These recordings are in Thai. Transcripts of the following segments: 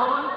Oh.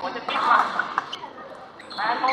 หัจะปิดกมาแม่เขา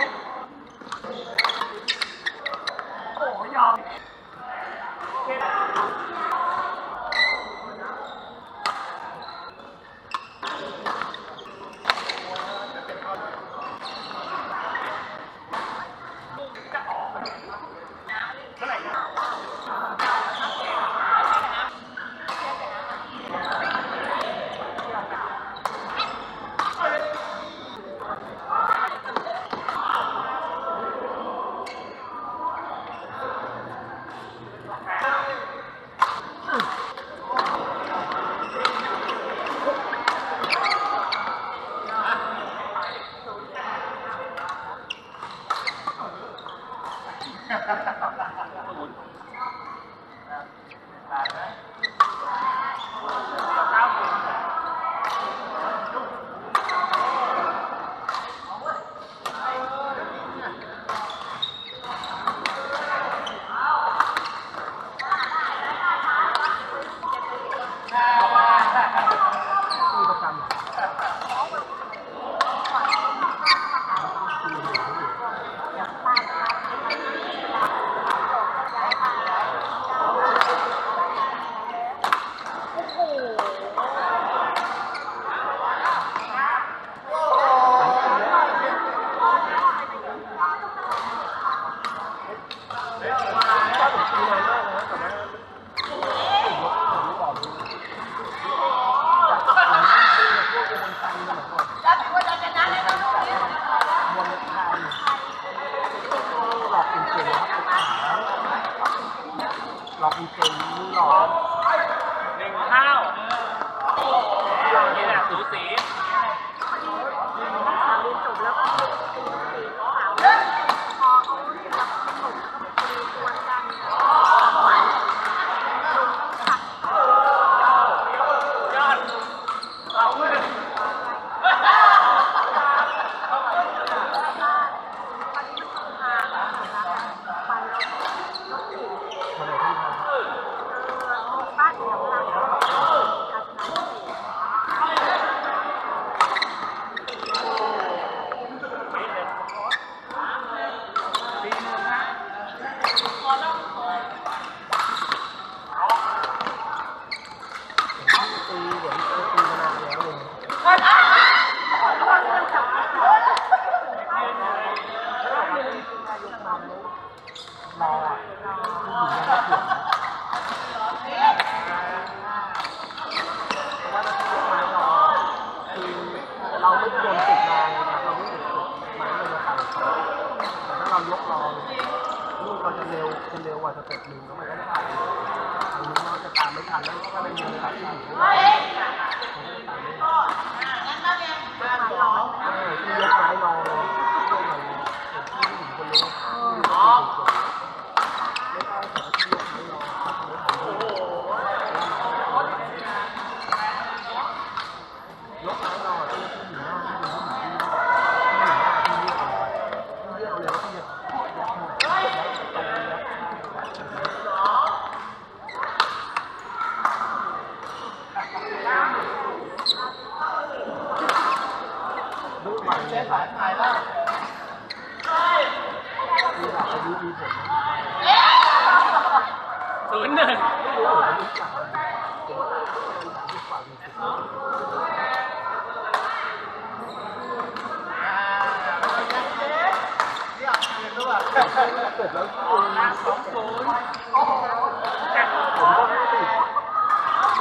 สเต็ปหนึ่งแล้วมันก็จะผ่านรู้ว่าจะตามไม่ทันแล้วก็ไม่มีโอกาสที่จะ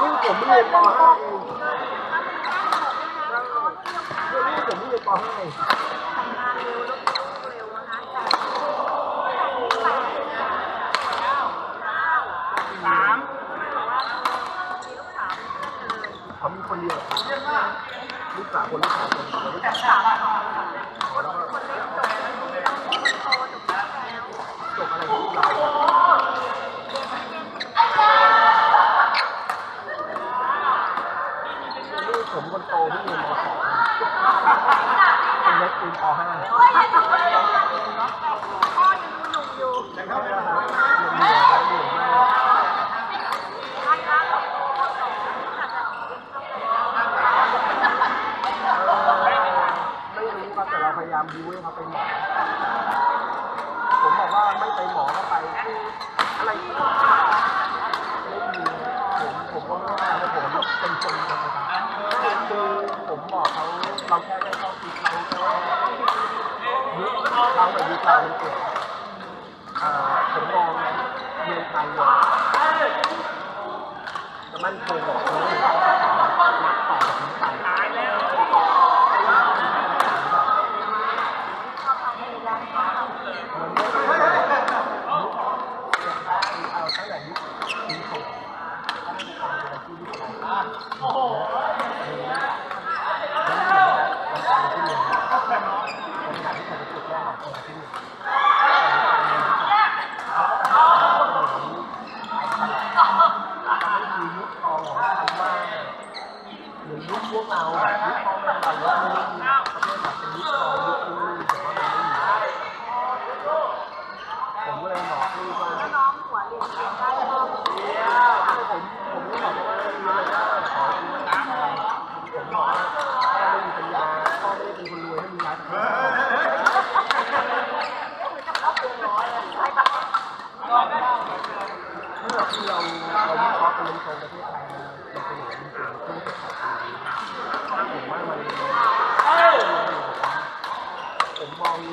ลูกผมไม่เรียนป .5 เองลูกผมไม่เรียนป .5 เองสามเขามีคนเดียวลูกสาวคนลูกสาวคนลูกสาว นี้ครับไปหมอ ผมบอกว่าไม่ไปหมอก็ไปอะไรไม่ดีผมผมก็ไม่ได้ผมเป็นคนธรรมดาคือผมบอกเขาเราแค่ได้เข้าคิดเขาก็ยึดเขาไปดเราเกิดผมมองเมือไทยว่าจะมั่นคงกว่า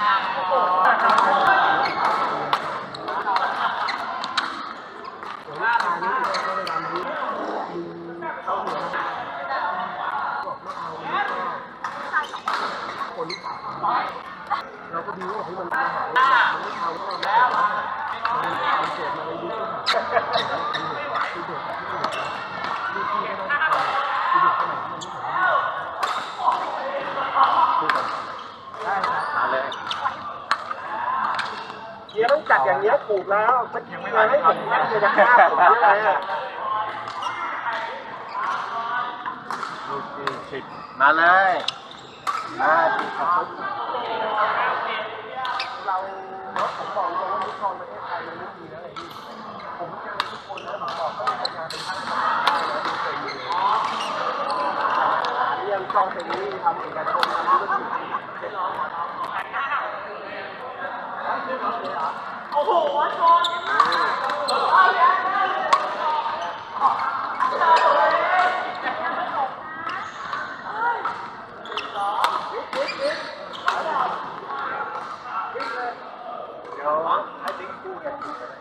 ค่ะ ดอย่างเงี้ยถูกแล้วมันยังไม่ให้ผมนั่งจะฆ่าผมยังไงอะลูกที่สิบมาเลยมาที่ขอบคุณเราผมบอกตรงว่าฟุตบอลประเทศไทยมันไม่ดีแล้วไอ้พี่ผมเจอทุกคนแล้วผมบอกว่าทำงานเป็นข้าราชการแล้วไม่เคยมีเรื่องช่องเทนี้ทำเอกชนทำธุรกิจ โอ้โหทองเดี๋ยวให้ติ๊กคู่กันดูกันเลย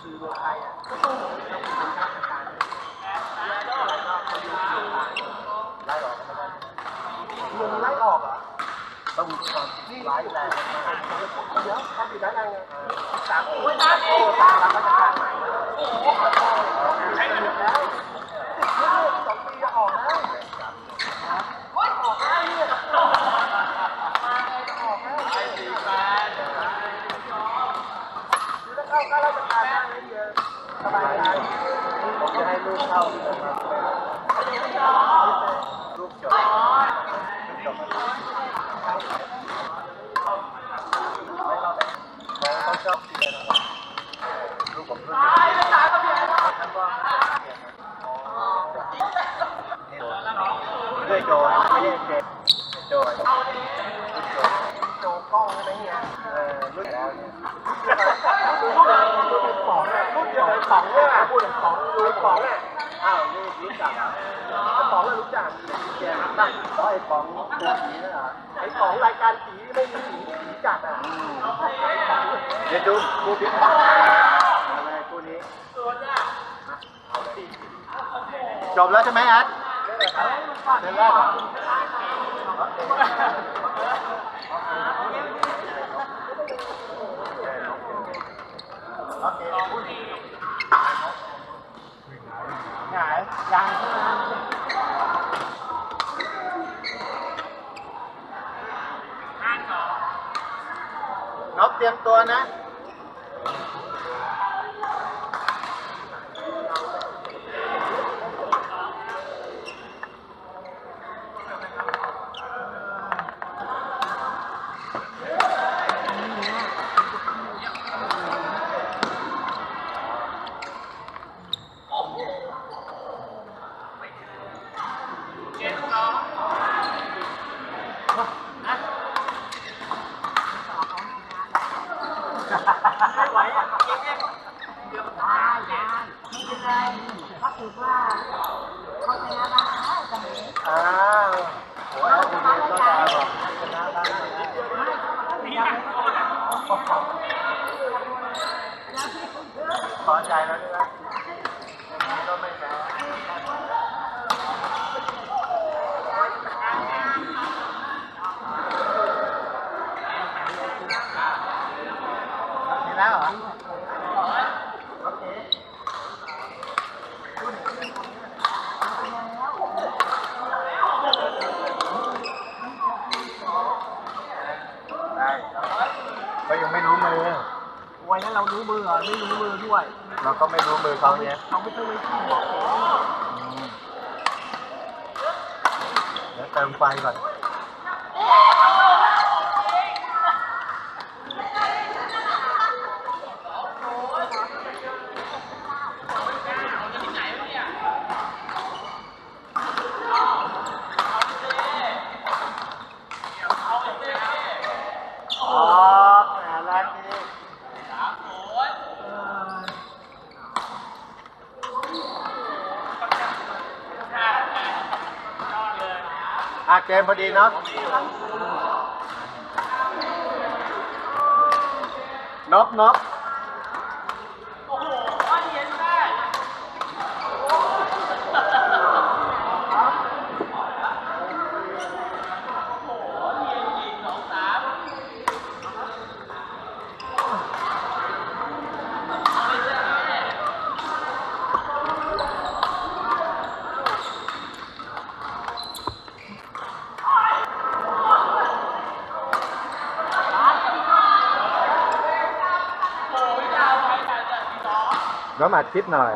คือเมืองไทยอะก็ต้องต้องมีคนข้าราชการไล่ออกก็ไม่ได้เมืองไล่ออกอะ ต้องมีความร้ายแรงมาก เดี๋ยวทำอยู่ได้ไงอะสามปีสามปีสามรับราชการใหม่โอ้โหใช้เงินแล้วสองปีจะออกแล้วออกแล้วเนี่ยออกแล้วคือถ้าเข้าข้าราชการได้ไม่เยอะสบายใจ ผมจะให้ลูกเข้าที่มาลูกจบจบเขาชอบกินอะไรลูกผมลูกท่านว่าด้วยโจยไม่ใช่เจ็บโจย โจกล้องอะไรเงี้ย เออรุ่นแล้วเนี่ย รุ่นรุ่นเป็น ของอะรุ่นเดียวกับของเนี่ยพูดถึงของรุ่นของอะอ้าวนี่รู้จักของเรารู้จักแกตั้เพราะไอ้ของตัวผีนั่นเหรอไอ้ของรายการผีไม่มีผีผีจัดอะเดี๋ยวดูคู่พิษอะไรคู่นี้จบแล้วใช่ไหมแอดเดือนแรกเหรอโอเคหงายยังนกเต รียมตัวนะ ไม่ไหวอะ ได้ได้ไม่เป็นไรก็ถือว่าเขาชนะบ้างได้เสมอ อ้าวโอ้ยเอาคุณเรียนก็ได้บอกชนะบ้างก็ได้ พอใจแล้วใช่ไหมย่างนี้ก็ไม่แพ้มีแล้วเหรอโอเคได้ก็ยังไม่รู้มือ ไว้นั้นเรารู้มือเหรอไม่รู้มือด้วยเราก็ไม่รู้มือเขาเนี้ยเราไม่เคยเลยที่บอกผมเดี๋ยวเติมไฟก่อน อ๋อแต่ละทีอะ เกมพอดีเนาะน็อปน็อปามาคิดหน่อย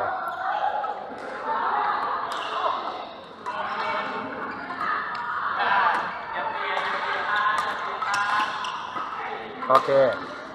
โอเค